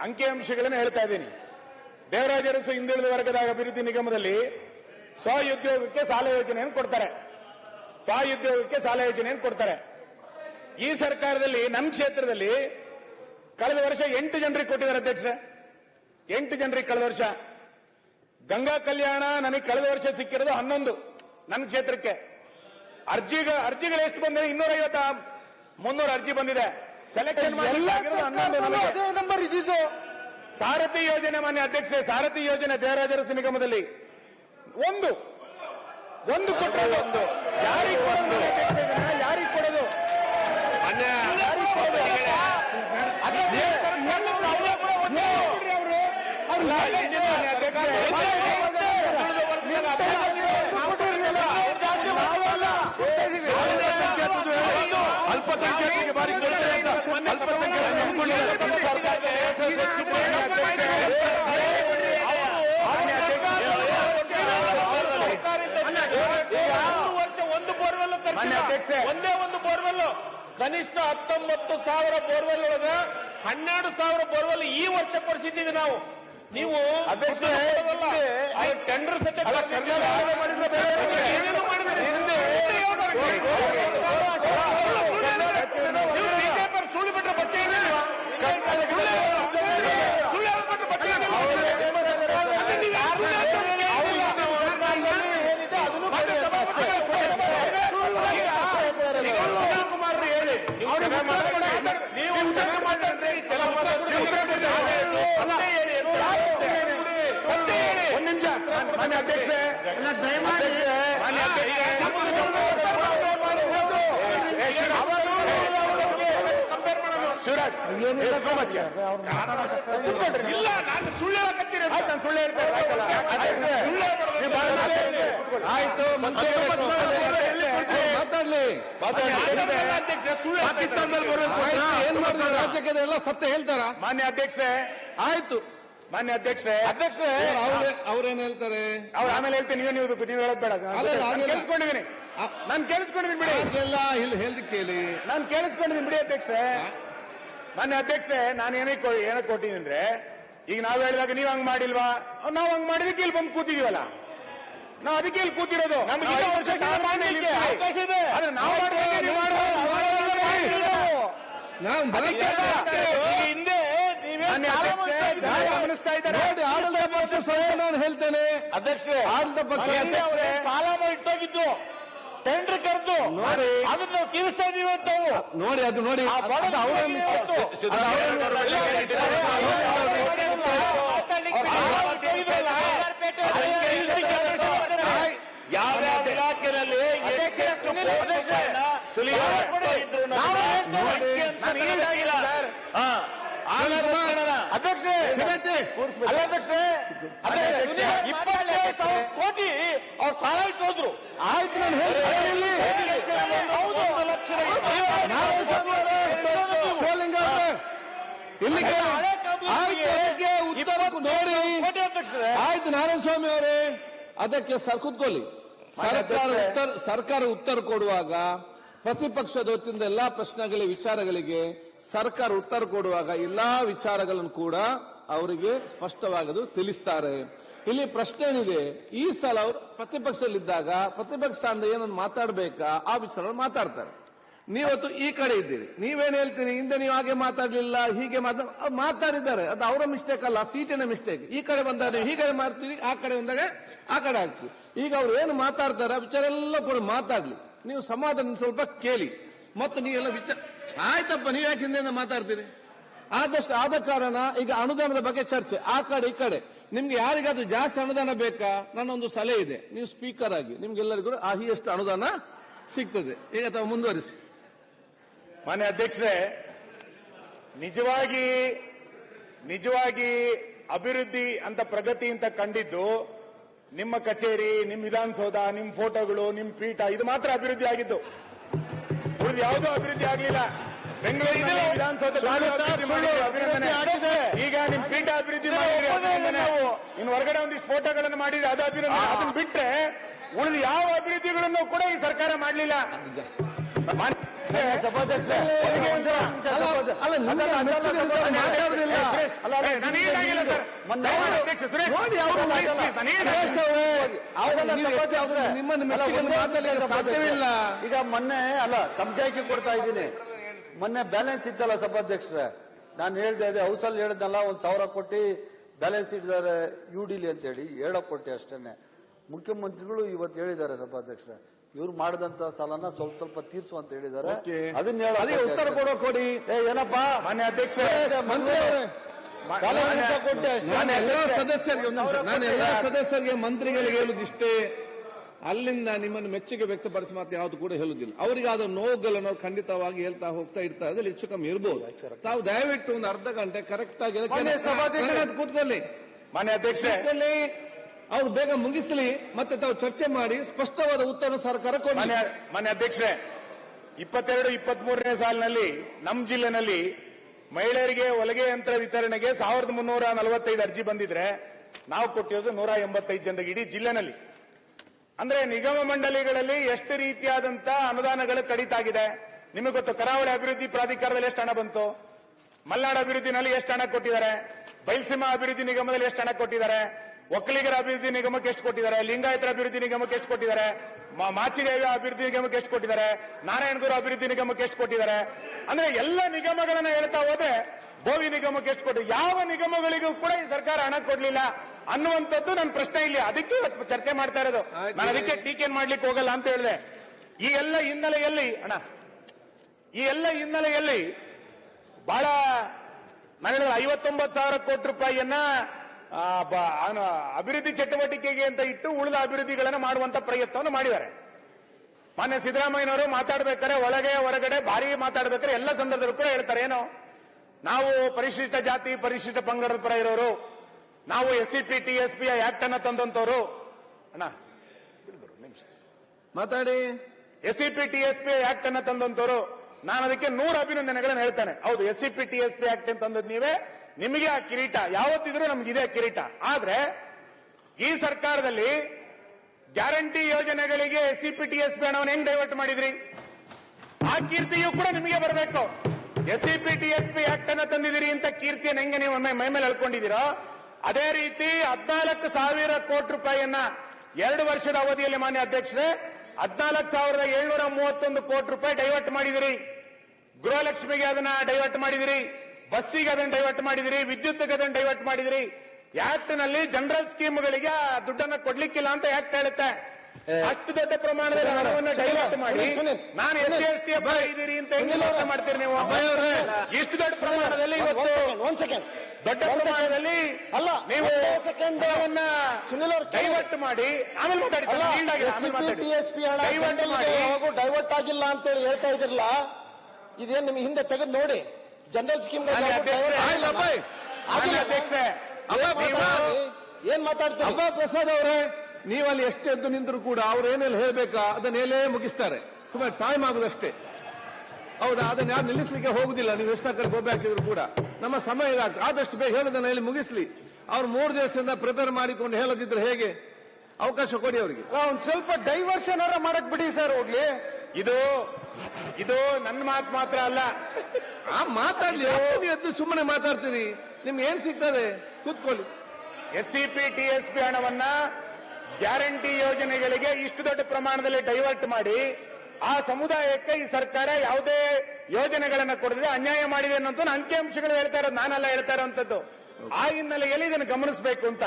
ಅಂಕಿಅಂಶಗಳನ್ನು ಹೇಳ್ತಾ ಇದ್ದೀನಿ. ದೇವರಾಜರಸು ಹಿಂದುಳಿದ ವರ್ಗದ ಅಭಿವೃದ್ಧಿ ನಿಗಮದಲ್ಲಿ ಸ್ವಉದ್ಯೋಗಕ್ಕೆ ಸಾಲ ಯೋಜನೆಯನ್ನು ಕೊಡ್ತಾರೆ. ಸ್ವಉದ್ಯೋಗಕ್ಕೆ ಸಾಲ ಯೋಜನೆಯನ್ನು ಕೊಡ್ತಾರೆ. ಈ ಸರ್ಕಾರದಲ್ಲಿ ನಮ್ಮ ಕ್ಷೇತ್ರದಲ್ಲಿ ಕಳೆದ ವರ್ಷ ಎಂಟು ಜನರಿಗೆ ಕೊಟ್ಟಿದ್ದಾರೆ ಅಧ್ಯಕ್ಷ. ಎಂಟು ಜನರಿಗೆ ಕಳೆದ ವರ್ಷ. ಗಂಗಾ ಕಲ್ಯಾಣ ನನಗೆ ಕಳೆದ ವರ್ಷ ಸಿಕ್ಕಿರೋದು ಹನ್ನೊಂದು ನನ್ನ ಕ್ಷೇತ್ರಕ್ಕೆ. ಅರ್ಜಿಗಳು ಅರ್ಜಿಗಳು ಎಷ್ಟು ಬಂದಿದೆ? ಇನ್ನೂರ ಐವತ್ತ ಮುನ್ನೂರು ಅರ್ಜಿ ಬಂದಿದೆ. ಸೆಲೆಕ್ಷನ್. ಅದೇ ನಂಬರ್ ಇದ್ದಿದ್ದು. ಸಾರಥಿ ಯೋಜನೆ ಮಾನ್ಯ ಅಧ್ಯಕ್ಷೆ ಸಾರಥಿ ಯೋಜನೆ ದೇವರಾಜರಸು ನಿಗಮದಲ್ಲಿ. ಒಂದು. ಒಂದು ಕೊಟ್ಟರೆ ಒಂದು. ಯಾರಿಗೆ ಕೊಡೋದು ಅಧ್ಯಕ್ಷೆ ಇದನ್ನ? ಯಾರಿಗೆ ಕೊಡೋದು? ಅವ್ರೇ ಕೂಡ ಒಂದೇ. ಅಲ್ಲ, ಅಧ್ಯಕ್ಷೆ, ಮಾನ್ಯ ಅಧ್ಯಕ್ಷೆ. ಅಲ್ಪಸಂಖ್ಯಾತರಿಗೆ ಬಾರಿ ಕೊಡ್ತಾರೆ ಅಂತ ಅಲ್ಪಸಂಖ್ಯಾತರು ನಂಬ್ಕೊಂಡಿದ್ದಾರೆ. ನಮ್ಮ ಸರ್ಕಾರದ SSS ಮಾನ್ಯ ಅಧ್ಯಕ್ಷೆ. ಮಾನ್ಯ ಮೂರು ವರ್ಷ ಒಂದು ಬೋರ್ವೆಲ್ ಮಾನ್ಯ ಅಧ್ಯಕ್ಷೆ. ಒಂದೇ ಒಂದು ಬೋರ್ವೆಲ್ ಕನಿಷ್ಠ ಹತ್ತೊಂಬತ್ತು ಸಾವಿರ ಬೋರ್ವೆಲ್ ಒಳಗ ಹನ್ನೆರಡು ಸಾವಿರ ಬೋರ್ವೆಲ್ ಈ ವರ್ಷ ಕೊಡಿಸಿದ್ದೀವಿ ನಾವು. ನೀವು ಅಧ್ಯಕ್ಷೆ, ಟೆಂಡರ್ ಸತ್ಯ ಮಾಡಿದ್ರೆ ಬೇರೆ ಬೇರೆ. ಏನೇನು ಮಾಡಿದ್ರೆ ಹಿಂದೆ ನೀವು ಬಿಜೆಪಿ ಅವ್ರು ಸುಳ್ಳು ಬಿಟ್ರೆ ಬಟ್ಟೆ ಏನಿಲ್ವಾ? ಸುಳ್ಳು ಹೇಳ್ಬಿಟ್ಟು- ಸುಳ್ಳು ಹೇಳ್ಬಿಟ್ಟು ಬಟ್ಟೆ ಏನಿಲ್ವಾ? ಅದನ್ನ ನೀವು ಯಾರು ಸುಳ್ಳು ಹೇಳ್ತಾರೆ? ಕುಮಾರ್ ಹೇಳಿ ನೀವು ಚೆನ್ನಾಗಿ ಮಾತಾಡ್ರಿ. ನೀವು ಚೆನ್ನಾಗಿ ಮಾತಾಡ್ರಿ. ಚೆನ್ನಾಗಿ ಮಾತಾಡ್ರಿ. ನೀವು ಉತ್ತರ ಕೊಡ್ರಿ. ಅಲ್ಲ, ಸತ್ಯ ಹೇಳಿ. ಒಂದ್ ನಿಮಿಷ ಮಾನ್ಯ ಅಧ್ಯಕ್ಷೆ ಶಿವರಾಜ್. ಇಲ್ಲ ನಾನು ಸುಳ್ಳು ಹೇಳಕತ್ತೀರಿ ಆಯ್ತು, ನಾನು ಸುಳ್ಳು ಹೇಳ್ತೇನೆ ಆಯ್ತು ಮಾತಾಡ್ಲಿ. ಏನ್ ಮಾಡಿದ್ರು ರಾಜ್ಯಕ್ಕೆ ಎಲ್ಲ ಸತ್ಯ ಹೇಳ್ತಾರ? ಮಾನ್ಯ ಅಧ್ಯಕ್ಷೆ ಆಯ್ತು. ಮಾನ್ಯ ಅಧ್ಯಕ್ಷೆ ಅಧ್ಯಕ್ಷೆ ಅವ್ರೇ ಅವ್ರೇನ್ ಹೇಳ್ತಾರೆ? ಅವ್ರು ಆಮೇಲೆ ಹೇಳ್ತೀನಿ ನೀವು ನೀವು ನೀವು ಹೇಳೋದು ಬೇಡ. ಕೇಳಿಸ್ಕೊಂಡಿದ್ದೀನಿ. ನಾನು ಕೇಳಿಸ್ಕೊಂಡಿದ್ದೀನಿ ಬಿಡಿ. ಎಲ್ಲಾ ಇಲ್ಲಿ ಹೇಳ್ದಿ ಕೇಳಿ. ನಾನು ಕೇಳಿಸ್ಕೊಂಡಿದ್ದೀನಿ ಬಿಡಿ ಅಧ್ಯಕ್ಷೆ ಮಾನ್ಯ ಅಧ್ಯಕ್ಷೆ ನಾನು ಏನಕ್ಕೆ ಕೊ- ಏನಕ್ಕೆ ಕೊಟ್ಟಿದ್ದೀನಿ ಅಂದ್ರೆ ಈಗ ನಾವು ಹೇಳಿದಾಗ ನೀವ್ ಹಂಗ್ ಮಾಡಿಲ್ವಾ? ನಾವು ಹಂಗ್ ಮಾಡಿದಕ್ಕೆ ಇಲ್ಲಿ ಬಂದು ಕೂತಿದೀವಲ್ಲ. ನಾವು ಅದಕ್ಕೆ ಇಲ್ಲಿ ಕೂತಿರೋದು. ನಮ್ಗೆ ನಾವು ಅವಕಾಶ ಇದೆ. ಆದ್ರೆ ಹಿಂದೆ. ಗಮನಿಸ್ತಾ ಇದ್ದಾರೆ ಆಡಳಿತ ಪಕ್ಷ ಸ್ವಯಂ ನಾನು ಹೇಳ್ತೇನೆ. ಅಧ್ಯಕ್ಷೆ ಆಡಳಿತ ಪಕ್ಷ ಸಾಲ ಮಾಡಿ ಇಟ್ಟೋಗಿದ್ದು ಟೆಂಡರ್ ಕರೆದು ನೋಡಿ. ಅದನ್ನ ನಾವು ತೀರಿಸ್ತಾ ಇದೀವಿ ಅಂತ ನೋಡಿ ಅದು ನೋಡಿ. ಯಾವ್ಯಾವ ಇಲಾಖೆಯಲ್ಲಿ ಎಷ್ಟೆಷ್ಟು ಅಧ್ಯಕ್ಷರೇ ಇದ್ರು ನಾವು ನೋಡಿ. ಅಂಕಿ ಅಂಶ ನೀಡಾಗಿಲ್ಲ. ಹಾ. ಆಗ ನೋಡೋಣ. ಅಧ್ಯಕ್ಷೆ ಸಿಗತ್ತೆ. ಅಲ್ಲ ಅಧ್ಯಕ್ಷೆ ಅಧ್ಯಕ್ಷೆ ಇಪ್ಪತ್ತೈದು ಸಾವಿರ ಕೋಟಿ ಅವ್ರು ಸಾಲ ಆಯ್ತು ನಾನು ಹೇಳಿ ಶಿವಲಿಂಗ ಅವರೇ, ಇಲ್ಲಿ ಕೇಳಿ. ಹಳೆ ಕಂಪ್ನಿಗೆ ಆಯ್ತು ಉತ್ತರ ನೋಡಿ ಅಧ್ಯಕ್ಷರೇ. ಆಯ್ತು ನಾರಾಯಣ ಸ್ವಾಮಿ ಅವರೇ. ಅದಕ್ಕೆ ಸರ್ ಕೂತ್ಕೊಳ್ಳಿ. ಸರ್ಕಾರ ಉತ್ತರ ಸರ್ಕಾರ ಉತ್ತರ ಕೊಡುವಾಗ ಪ್ರತಿಪಕ್ಷದ ಹೊತ್ತಿಂದ ಎಲ್ಲಾ ಪ್ರಶ್ನೆಗಳ ವಿಚಾರಗಳಿಗೆ ಸರ್ಕಾರ ಉತ್ತರ ಕೊಡುವಾಗ ಎಲ್ಲಾ ವಿಚಾರಗಳನ್ನು ಕೂಡ ಅವರಿಗೆ ಸ್ಪಷ್ಟವಾಗದು, ತಿಳಿಸ್ತಾರೆ. ಇಲ್ಲಿ ಪ್ರಶ್ನೆ ಏನಿದೆ? ಈ ಸಲ ಅವರು ಪ್ರತಿಪಕ್ಷದಲ್ಲಿದ್ದಾಗ, ಪ್ರತಿಪಕ್ಷ ಅಂದ್ರೆ ಏನನ್ನು ಮಾತಾಡಬೇಕಾ? ಆ ವಿಚಾರ ಮಾತಾಡ್ತಾರೆ. ನೀವತ್ತು ಈ ಕಡೆ ಇದ್ದೀರಿ. ನೀವೇನು ಹೇಳ್ತೀರಿ? ಹಿಂದೆ ನೀವು ಹಾಗೆ ಮಾತಾಡಲಿಲ್ಲ, ಹೀಗೆ ಮಾತಾಡ ಮಾತಾಡಿದ್ದಾರೆ. ಅದು ಅವರ ಮಿಸ್ಟೇಕ್ ಅಲ್ಲ, ಸೀಟಿನ ಮಿಸ್ಟೇಕ್ ಈ ಕಡೆ ಬಂದಾಗ ನೀವು ಹೀಗೆ ಮಾಡ್ತೀರಿ, ಆ ಕಡೆ ಬಂದಾಗ ಆ ಕಡೆ ಹಾಕ್ತೀವಿ ಈಗ ಅವ್ರು ಏನು ಮಾತಾಡ್ತಾರೆ ವಿಚಾರ ಎಲ್ಲ ಕೂಡ ಮಾತಾಡ್ಲಿ. ನೀವು ಸಮಾಧಾನ ಸ್ವಲ್ಪ ಕೇಳಿ. ಮತ್ತು ನೀವೆಲ್ಲ ವಿಚಾರ ಆಯ್ತಪ್ಪ, ನೀವು ಯಾಕೆ ಹಿಂದೆ ಮಾತಾಡ್ತೀರಿ? ಆದಷ್ಟು ಆದ ಕಾರಣ ಈಗ ಅನುದಾನದ ಬಗ್ಗೆ ಚರ್ಚೆ. ಆ ಕಡೆ, ಈ ಕಡೆ. ನಿಮ್ಗೆ ಯಾರಿಗಾದ್ರೂ ಜಾಸ್ತಿ ಅನುದಾನ ಬೇಕಾ? ನನ್ನೊಂದು ಸಲಹೆ ಇದೆ. ನೀವು ಸ್ಪೀಕರ್ ಆಗಿ. ನಿಮ್ಗೆಲ್ಲರಿಗೂ ಆ ಎಷ್ಟು ಅನುದಾನ ಸಿಗ್ತದೆ. ಈಗ ತಾವು ಮುಂದುವರಿಸಿ. ಮಾನ್ಯ ಅಧ್ಯಕ್ಷರೇ, ನಿಜವಾಗಿ ನಿಜವಾಗಿ ಅಭಿವೃದ್ಧಿ ಅಂತ ಪ್ರಗತಿ ಅಂತ ಕಂಡಿದ್ದು ನಿಮ್ಮ ಕಚೇರಿ ನಿಮ್ಮ ವಿಧಾನಸೌಧ ನಿಮ್ಮ ಫೋಟೋಗಳು ನಿಮ್ಮ ಪೀಠ ಇದು ಮಾತ್ರ ಅಭಿವೃದ್ಧಿ ಆಗಿದ್ದು. ಉಳಿದು ಯಾವುದೂ ಅಭಿವೃದ್ಧಿ ಆಗಲಿಲ್ಲ. ಬೆಂಗಳೂರಿನ ವಿಧಾನಸೌಧ ಅಭಿನಂದನೆ. ಈಗ ನಿಮ್ ಪೀಠ ಅಭಿವೃದ್ಧಿ. ಇನ್ನು ಹೊರಗಡೆ ಒಂದಿಷ್ಟು ಫೋಟೋಗಳನ್ನು ಮಾಡಿದ್ರೆ ಅದು ಅಭಿನಂದನೆ. ಅದನ್ನ ಬಿಟ್ರೆ ಉಳಿದ ಯಾವ ಅಭಿವೃದ್ಧಿಗಳನ್ನು ಕೂಡ ಈ ಸರ್ಕಾರ ಮಾಡಲಿಲ್ಲ. ಸಾಧ್ಯವಿಲ್ಲ ಈಗ ಮೊನ್ನೆ ಅಲ್ಲ ಸಂಜಾಯಿಸಿ ಕೊಡ್ತಾ ಇದ್ದೀನಿ ಮೊನ್ನೆ ಬ್ಯಾಲೆನ್ಸ್ ಇತ್ತಲ್ಲ ಸಭಾಧ್ಯಕ್ಷರೇ ನಾನು ಹೇಳ್ದೆ ಅದೇ ಹೌಸಲ್ಲಿ ಹೇಳ್ದಲ್ಲ ಒಂದ್ ಸಾವಿರ ಕೋಟಿ ಬ್ಯಾಲೆನ್ಸ್ ಇಟ್ಟಿದ್ದಾರೆ ಯು ಡಿಲಿ ಅಂತ ಹೇಳಿ ಹೇಳೋ ಕೊಟ್ಟೆ ಅಷ್ಟೇನೆ ಮುಖ್ಯಮಂತ್ರಿಗಳು ಇವತ್ತು ಹೇಳಿದ್ದಾರೆ ಸಭಾಧ್ಯಕ್ಷರೇ ಇವ್ರು ಮಾಡಿದಂತ ಸಾಲನ ಸ್ವಲ್ಪ ಸ್ವಲ್ಪ ತೀರ್ಸು ಅಂತ ಹೇಳಿದ್ದಾರೆ. ಅದನ್ನ ಅದಕ್ಕೆ ಉತ್ತರ. ಕೊಡೋ ಕೊಡಿ. ಏ ಏನಪ್ಪಾ? ಮಾನ್ಯ ಅಧ್ಯಕ್ಷ. ಮಂತ್ರಿ. ನಾನು ಎಲ್ಲ ಸದಸ್ಯರಿಗೆ ನಾನು ಎಲ್ಲ ಸದಸ್ಯರಿಗೆ ಮಂತ್ರಿಗಳಿಗೆ ಹೇಳುದಿಷ್ಟೇ ಅಲ್ಲಿಂದ ನಿಮ್ಮನ್ನು ಮೆಚ್ಚುಗೆ ವ್ಯಕ್ತಪಡಿಸಿ ಮಾತ್ರ ಯಾವುದು ಕೂಡ ಹೇಳುದಿಲ್ಲ ಅವರಿಗೆ ಆದ ನೋವುಗಳನ್ನು ಖಂಡಿತವಾಗಿ ಹೇಳ್ತಾ ಹೋಗ್ತಾ ಇರ್ತಾರೆ ಅದ್ರಲ್ಲಿ ಹೆಚ್ಚು ಕಮ್ಮಿ ಇರ್ಬೋದು. ತಾವು ದಯವಿಟ್ಟು ಒಂದು ಅರ್ಧ ಗಂಟೆ ಕರೆಕ್ಟ್ ಆಗಿ ಕೂತ್ಕೊಳ್ಳಿ. ಮಾನ್ಯ ಅಧ್ಯಕ್ಷೆ. ಅವ್ರು ಬೇಗ ಮುಗಿಸಲಿ, ಮತ್ತೆ ತಾವು ಚರ್ಚೆ ಮಾಡಿ ಸ್ಪಷ್ಟವಾದ ಉತ್ತರ ಸರ್ಕಾರ ಕೊಡಿ ಮಾನ್ಯ ಅಧ್ಯಕ್ಷರೇ, ಇಪ್ಪತ್ತೆರಡು ಇಪ್ಪತ್ತ್ ಮೂರನೇ ಸಾಲಿನಲ್ಲಿ ನಮ್ಮ ಜಿಲ್ಲೆನಲ್ಲಿ ಮಹಿಳೆಯರಿಗೆ ಹೊಲಿಗೆ ಯಂತ್ರ ವಿತರಣೆಗೆ ಸಾವಿರದ ಮುನ್ನೂರ ನಲವತ್ತೈದು ಅರ್ಜಿ ಬಂದಿದ್ರೆ, ನಾವು ಕೊಟ್ಟಿರೋದು ನೂರ ಎಂಬತ್ತೈದು ಜನರಿಗೆ ಇಡೀ ಜಿಲ್ಲೆನಲ್ಲಿ. ಅಂದ್ರೆ ನಿಗಮ ಮಂಡಳಿಗಳಲ್ಲಿ ಎಷ್ಟು ರೀತಿಯಾದಂತ ಅನುದಾನಗಳು ಕಡಿತಾಗಿದೆ ನಿಮಗೆ ಗೊತ್ತು, ಕರಾವಳಿ ಅಭಿವೃದ್ಧಿ ಪ್ರಾಧಿಕಾರದಲ್ಲಿ ಎಷ್ಟು ಹಣ ಬಂತು? ಮಲ್ನಾಡು ಅಭಿವೃದ್ಧಿನಲ್ಲಿ ಎಷ್ಟು ಹಣ ಕೊಟ್ಟಿದ್ದಾರೆ? ಬಯಲ್ಸೀಮಾ ಅಭಿವೃದ್ಧಿ ನಿಗಮದಲ್ಲಿ ಎಷ್ಟು ಹಣ ಕೊಟ್ಟಿದ್ದಾರೆ? ಒಕ್ಕಲಿಗರ ಅಭಿವೃದ್ಧಿ ನಿಗಮಕ್ಕೆ ಎಷ್ಟು ಕೊಟ್ಟಿದ್ದಾರೆ? ಲಿಂಗಾಯತರ ಅಭಿವೃದ್ಧಿ ನಿಗಮಕ್ಕೆ ಎಷ್ಟು ಕೊಟ್ಟಿದ್ದಾರೆ? ಮಾಚಿದೇವ ಅಭಿವೃದ್ಧಿ ನಿಗಮಕ್ಕೆ ಎಷ್ಟು ಕೊಟ್ಟಿದ್ದಾರೆ? ನಾರಾಯಣಗುರು ಅಭಿವೃದ್ಧಿ ನಿಗಮಕ್ಕೆ ಎಷ್ಟು ಕೊಟ್ಟಿದ್ದಾರೆ? ಅಂದ್ರೆ ಎಲ್ಲ ನಿಗಮಗಳನ್ನ ಹೇಳ್ತಾ ಹೋದ್ರೆ ಬೋವಿ ನಿಗಮಕ್ಕೆ ಎಷ್ಟು ಕೊಟ್ಟು ಯಾವ ನಿಗಮಗಳಿಗೂ ಕೂಡ ಈ ಸರ್ಕಾರ ಹಣ ಕೊಡ್ಲಿಲ್ಲ ಅನ್ನುವಂಥದ್ದು ನನ್ನ ಪ್ರಶ್ನೆ ಇಲ್ಲಿ. ಅದಕ್ಕೆ ಇವತ್ತು ಚರ್ಚೆ ಮಾಡ್ತಾ ಇರೋದು. ನಾನು ಅದಕ್ಕೆ ಟೀಕೆ ಮಾಡ್ಲಿಕ್ಕೆ ಹೋಗಲ್ಲ ಅಂತ ಹೇಳಿದೆ. ಈ ಎಲ್ಲ ಹಿನ್ನೆಲೆಯಲ್ಲಿ ಅಣ್ಣ ಈ ಎಲ್ಲ ಹಿನ್ನೆಲೆಯಲ್ಲಿ ಬಹಳ ನಾನು ಹೇಳಿದ್ರೆ ಐವತ್ತೊಂಬತ್ತು ಸಾವಿರ ಕೋಟಿ ರೂಪಾಯಿಯನ್ನ ಅಭಿವೃದ್ಧಿ ಚಟುವಟಿಕೆಗೆ ಅಂತ ಇಟ್ಟು ಉಳಿದ ಅಭಿವೃದ್ಧಿಗಳನ್ನು ಮಾಡುವಂತ ಪ್ರಯತ್ನವನ್ನು ಮಾಡಿದ್ದಾರೆ. ಮಾನ್ಯ ಸಿದ್ದರಾಮಯ್ಯನವರು ಮಾತಾಡ್ಬೇಕಾದ್ರೆ ಒಳಗೆ ಹೊರಗಡೆ ಭಾರಿ ಮಾತಾಡ್ಬೇಕಾದ್ರೆ ಎಲ್ಲ ಸಂದರ್ಭದಲ್ಲೂ ಕೂಡ ಹೇಳ್ತಾರೆ ಏನೋ? ನಾವು ಪರಿಶಿಷ್ಟ ಜಾತಿ ಪರಿಶಿಷ್ಟ ಪಂಗಡದ ಪರ ಇರೋರು ನಾವು S C P T S P act ಅನ್ನ ತಂದಂತವರು. ಅಣ್ಣ ಮಾತಾಡಿ S C P T S P act ಅನ್ನ ತಂದಂತವರು. ನಾನು ಅದಕ್ಕೆ ನೂರು ಅಭಿನಂದನೆಗಳನ್ನು ಹೇಳ್ತೇನೆ. ಹೌದು S C P T S P act ಅಂತ ತಂದದ್ ನೀವೇ ನಿಮಗೆ ಆ ಕಿರೀಟ, ಯಾವತ್ತಿದ್ರೂ ನಮ್ಗಿದೆ ಕಿರೀಟ. ಆದ್ರೆ, ಈ ಸರ್ಕಾರದಲ್ಲಿ ಗ್ಯಾರಂಟಿ ಯೋಜನೆಗಳಿಗೆ ಎಸ್ಸಿಪಿಟಿಎಸ್ ಟಿ ಹಣವನ್ನು ಹೆಂಗ್ ಡೈವರ್ಟ್ ಮಾಡಿದ್ರಿ? ಆ ಕೀರ್ತಿಯೂ ಕೂಡ ನಿಮಗೆ ಬರಬೇಕು. S C P T S P act ಅನ್ನ ತಂದಿದ್ದೀರಿ ಅಂತ ಕೀರ್ತಿಯನ್ನು ಹೆಂಗೆ ನೀವು ಮೈ ಮೇಲೆ ಹೇಳ್ಕೊಂಡಿದ್ದೀರೋ ಅದೇ ರೀತಿ ಹದಿನಾಲ್ಕು ಸಾವಿರ ಕೋಟಿ ರೂಪಾಯಿಯನ್ನ ಎರಡು ವರ್ಷದ ಅವಧಿಯಲ್ಲಿ ಮಾನ್ಯ ಅಧ್ಯಕ್ಷರೇ, ಹದಿನಾಲ್ಕು ಸಾವಿರದ ಏಳ್ನೂರ ಮೂವತ್ತೊಂದು ಕೋಟಿ ರೂಪಾಯಿ ಡೈವರ್ಟ್ ಮಾಡಿದಿರಿ. ಗೃಹಲಕ್ಷ್ಮಿಗೆ ಅದನ್ನ ಡೈವರ್ಟ್ ಮಾಡಿದಿರಿ. ಬಸ್ಸಿಗೆ ಅದನ್ನು ಡೈವರ್ಟ್ ಮಾಡಿದಿರಿ ವಿದ್ಯುತ್ಗೆ ಅದನ್ನು ಡೈವರ್ಟ್ ಮಾಡಿದಿರಿ. ಆಕ್ಟ್ನಲ್ಲಿ ಜನರಲ್ ಸ್ಕೀಮ್ಗಳಿಗೆ ಗಳಿಗೆ ದುಡ್ಡನ್ನ ಕೊಡ್ಲಿಕ್ಕಿಲ್ಲ ಅಂತ ಆಕ್ಟ್ ಹೇಳುತ್ತೆ? ಅಷ್ಟು ದೊಡ್ಡ ಪ್ರಮಾಣದಲ್ಲಿ ಹಣವನ್ನು ಡೈವರ್ಟ್ ಮಾಡಿ. ನಾನು ಎಸ್ ಸಿ ಎಸ್ ಟಿ ಇದ್ದೀರಿ ಅಂತ ಮಾಡ್ತೀರಿ ನೀವು? ಇಷ್ಟು ದೊಡ್ಡ ಪ್ರಮಾಣದಲ್ಲಿ ಇವತ್ತು ಒಂದ್ ಸೆಕೆಂಡ್ ದೊಡ್ಡ ಪ್ರಮಾಣದಲ್ಲಿ ಅಲ್ಲ, ನೀವು ಸೆಕೆಂಡ್ ಸುನಿಲ್ ಅವರು. ಡೈವರ್ಟ್ ಮಾಡಿ ಆಮೇಲೆ ಮಾತಾಡಿ. ಟಿಎಸ್ಪಿ ಡೈವರ್ಟ್ ಆಗಿಲ್ಲ ಅಂತೇಳಿ ಹೇಳ್ತಾ ಇದ್ರಲ್ಲ ಇದೇನ್ ನಿಮ್ಗೆ ಹಿಂದೆ ತೆಗೆದು ನೋಡಿ. ಜನರಲ್ ಸ್ಕೀಮ್ ಏನ್ ಮಾತಾಡ್ತಾರೆ? ಅಬ್ಬಾ ಪ್ರಸಾದ್ ಅವರೇ ನೀವಲ್ಲಿ ಎಷ್ಟು ಎದ್ದು ನಿಂತರೂ ಕೂಡ ಅವ್ರು ಏನೆಲ್ಲ ಹೇಳ್ಬೇಕಾ ಅದನ್ನ ಹೇಳೇ ಮುಗಿಸ್ತಾರೆ. ಸುಮ್ಮನೆ ಟೈಮ್ ಆಗುದಷ್ಟೇ. ಹೌದಾ? ಅದನ್ನ ಯಾರು ನಿಲ್ಲಿಸ್ಲಿಕ್ಕೆ ಹೋಗುದಿಲ್ಲ. ನೀವು ಎಷ್ಟ ಕಡೆ ಗೋಬೆ ಹಾಕಿದ್ರು ಕೂಡ. ನಮ್ಮ ಸಮಯ ಇದಾಗ್ತದೆ ಆದಷ್ಟು ಬೇಗ ಹೇಳೋದನ್ನ ಹೇಳಿ ಮುಗಿಸ್ಲಿ. ಅವ್ರು ಮೂರು ದಿವಸದಿಂದ ಪ್ರಿಪೇರ್ ಮಾಡಿಕೊಂಡು ಹೇಳದಿದ್ರೆ ಹೇಗೆ? ಅವಕಾಶ ಕೊಡಿ ಅವರಿಗೆ. ಒಂದ್ ಸ್ವಲ್ಪ ಡೈವರ್ಷನ್ ಅವರ ಮಾಡಕ್ ಬಿಡಿ ಸರ್ ಹೋಗ್ಲಿ. ಇದು ಇದು ನನ್ನ ಮಾತು ಮಾತ್ರ ಅಲ್ಲ. ಆ ಮಾತಾಡ್ಲಿ ನೀವು ಎದ್ದು ಸುಮ್ಮನೆ ಮಾತಾಡ್ತೀರಿ? ನಿಮ್ಗೆ ಏನ್ ಸಿಗ್ತದೆ? ಕೂತ್ಕೊಳ್ಳಿ. S C P T S P ಹಣವನ್ನ ಗ್ಯಾರಂಟಿ ಯೋಜನೆಗಳಿಗೆ ಇಷ್ಟು ದೊಡ್ಡ ಪ್ರಮಾಣದಲ್ಲಿ ಡೈವರ್ಟ್ ಮಾಡಿ ಆ ಸಮುದಾಯಕ್ಕೆ ಈ ಸರ್ಕಾರ ಯಾವುದೇ ಯೋಜನೆಗಳನ್ನು ಕೊಡದೆ ಅನ್ಯಾಯ ಮಾಡಿದೆ ಅನ್ನೋದು ಅಂಕಿಅಂಶಗಳು ಹೇಳ್ತಾ ಇರೋದು ನಾನೆಲ್ಲ ಹೇಳ್ತಾ ಇರೋಂಥದ್ದು. ಆ ಹಿನ್ನೆಲೆಯಲ್ಲಿ ಇದನ್ನು ಗಮನಿಸಬೇಕು ಅಂತ.